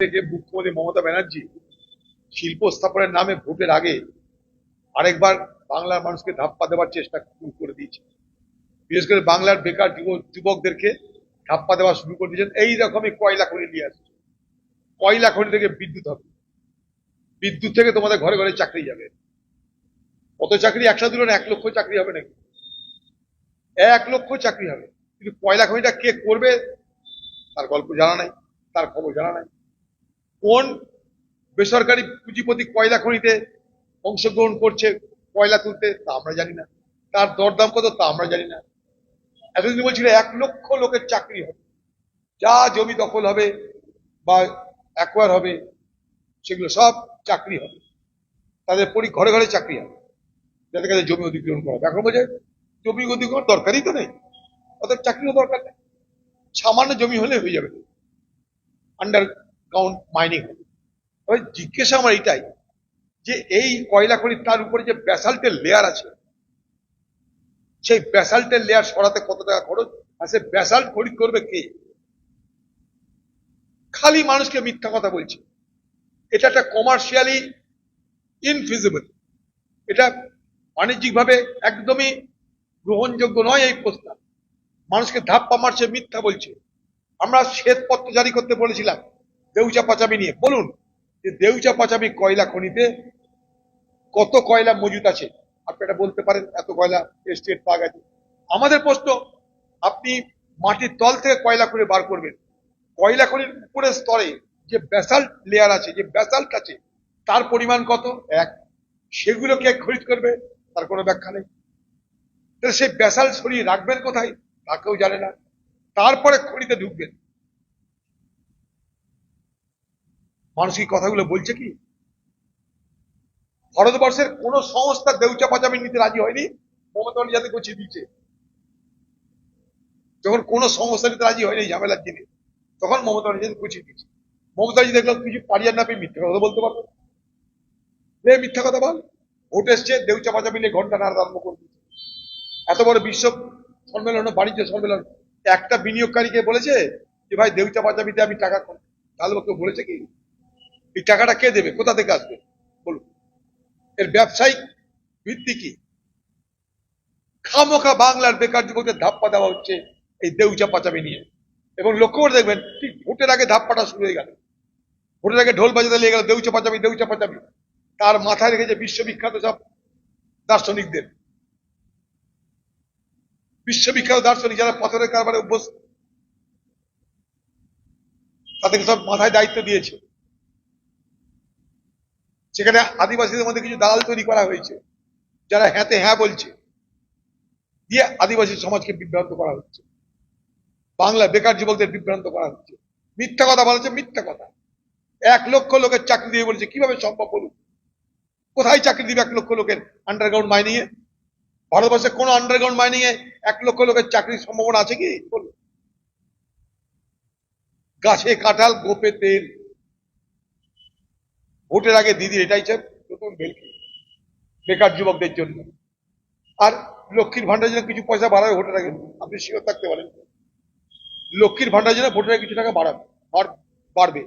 থেকে মুখ্যমন্ত্রী মমতা ব্যানার্জি শিল্প স্থাপনের নামে ভোটের আগে আরেকবার বাংলার মানুষকে ধাপ্পা দেওয়ার চেষ্টা করে দিয়েছে। বিশেষ করে বাংলার বেকার যুবকদেরকে ধাপ্পা দেওয়া শুরু করে দিয়েছেন। এই রকমই কয়লা খনি নিয়ে আসছে। কয়লা খনি থেকে বিদ্যুৎ হবে। বিদ্যুৎ থেকে তোমাদের ঘরে ঘরে চাকরি যাবে। কত চাকরি? একসাথে দিল না এক লক্ষ চাকরি হবে নাকি? এক লক্ষ চাকরি হবে। কিন্তু কয়লা খনিটা কে করবে, তার গল্প জানা নাই, তার খবর জানা নাই। কোন বেসরকারি পুঁজিপতি কয়লা খনিতে অংশগ্রহণ করছে, কয়লা তুলতে, তা আমরা জানি না। তার দরদাম কত, তা আমরা জানি না। এতদিন বলছিল এক লক্ষ লোকের চাকরি হবে। যা জমি দখল হবে বা অ্যাকোয়ার হবে, সেগুলো সব চাকরি হবে। তাদের পরি ঘরে ঘরে চাকরি হবে। যাদের কাছে জমি অধিগ্রহণ করা হবে। এখন বলছে, জমি অধিগ্রহণ দরকারই তো নেই। অর্থাৎ চাকরিও দরকার নেই। সামান্য জমি হলে হয়ে যাবে। আন্ডারগ্রাউন্ড মাইনিং হবে তবে জিজ্ঞাসা আমার এটাই যে এই কয়লা খনি তার উপরে যে ব্যাসাল্টের লেয়ার আছে, সেই ব্যাসাল্টের লেয়ার সরাতে কত টাকা খরচ? আর সে ব্যাসাল্ট খরিদ করবে কে? খালি মানুষকে মিথ্যা কথা বলছে। এটা একটা কমার্শিয়ালি ইনফিজিবল এটা বাণিজ্যিকভাবে একদমই গ্রহণযোগ্য নয় এই প্রস্তাব। মানুষকে ধাপ্পা মারছে, মিথ্যা বলছে। আমরা শ্বেতপত্র জারি করতে বলেছিলাম। দেউচা পাচামি নিয়ে, বলুন যে দেউচা পাচামি কয়লা খনিতে কত কয়লা মজুদ আছে? আপনি এটা বলতে পারেন, এত কয়লা এস্টেট পাওয়া গেছে। আমাদের প্রশ্ন, আপনি মাটির তল থেকে কয়লা করে বার করবেন? কয়লা খনির উপরের স্তরে যে ব্যাসাল্ট লেয়ার আছে, যে ব্যাসাল্ট আছে, তার পরিমাণ কত? এক। সেগুলো কে খরিদ করবে, তার কোনো ব্যাখ্যা নেই। তাহলে সেই ব্যাসাল্ট সরিয়ে রাখবেন কোথায়? তা কেউ জানে না। তারপরে খনিতে ঢুকবেন। মানুষ কি কথাগুলো বলছে কি? ভারতবর্ষের কোন সংস্থা দেউচা পাচামি নিতে রাজি হয়নি? মমতা যাতে গুছিয়ে দিচ্ছে। যখন কোন সংস্থা নিতে রাজি হয়নি ঝামেলার দিনে, তখন মমতা ব্যানার্জি গুছিয়ে দিচ্ছে। মমতা ব্যানার্জি দেখলাম কিছু পারিয়ার না পেয়ে মিথ্যা কথা বলতে পারবে। রে মিথ্যা কথা বল। ভোট এসছে দেউচা পাচামি নিয়ে ঘণ্টা নাড়া আরম্ভ করে দিচ্ছে এত বড় বিশ্ব সম্মেলন, বাণিজ্য সম্মেলন, একটা বিনিয়োগকারীকে বলেছে যে, ভাই দেউচা পাচামিতে আমি টাকা তাহলে কেউ বলেছে কি? এই টাকাটা কে দেবে? কোথা থেকে আসবে? বলুন। এর ব্যবসায়িক ভিত্তি কি? খামোখা বাংলার বেকার যুবকদের ধাপ্পা দেওয়া হচ্ছে এই দেউচা পাচামি নিয়ে। এবং লক্ষ্য করে দেখবেন, ঠিক ভোটের আগে ধাপ্পাটা শুরু হয়ে গেল। ভোটের আগে ঢোল বাজাতে লেগে গেল দেউচা পাচামি দেউচা পাচামি। তার মাথায় রেখেছে বিশ্ববিখ্যাত সব দার্শনিকদের। বিশ্ববিখ্যাত দার্শনিক যারা পাথরের কারবারে অভ্যস্ত, তাদেরকে সব মাথায় দায়িত্ব দিয়েছে। সেখানে আদিবাসীদের মধ্যে কিছু দালাল তৈরি করা হয়েছে, যারা হ্যাঁতে হ্যাঁ বলছে, দিয়ে আদিবাসী সমাজকে বিভ্রান্ত করা হচ্ছে। বাংলা বেকার যুবকদের বিভ্রান্ত করা হচ্ছে। মিথ্যা কথা বলেছে মিথ্যা কথা। এক লক্ষ লোকের চাকরি দিয়ে বলছে, কীভাবে সম্ভব বলুন? কোথায় চাকরি দিবে এক লক্ষ লোকের আন্ডারগ্রাউন্ড মাইনিং এ? ভারতবর্ষে কোন আন্ডারগ্রাউন্ড মাইনিং এ এক লক্ষ লোকের চাকরির সম্ভাবনা আছে কি? বলুন। গাছে কাঁঠাল, গোপে তেল। ভোটের আগে দিদি এটাই চান নতুন ভেলকি বেকার যুবকদের জন্য। আর লক্ষ্মীর ভান্ডার জন্য কিছু পয়সা বাড়াবে ভোটের আগে, আপনি শিওর থাকতে পারেন। লক্ষ্মীর ভান্ডার জন্য ভোটের আগে কিছু টাকা বাড়াবে, বাড়- বাড়বে।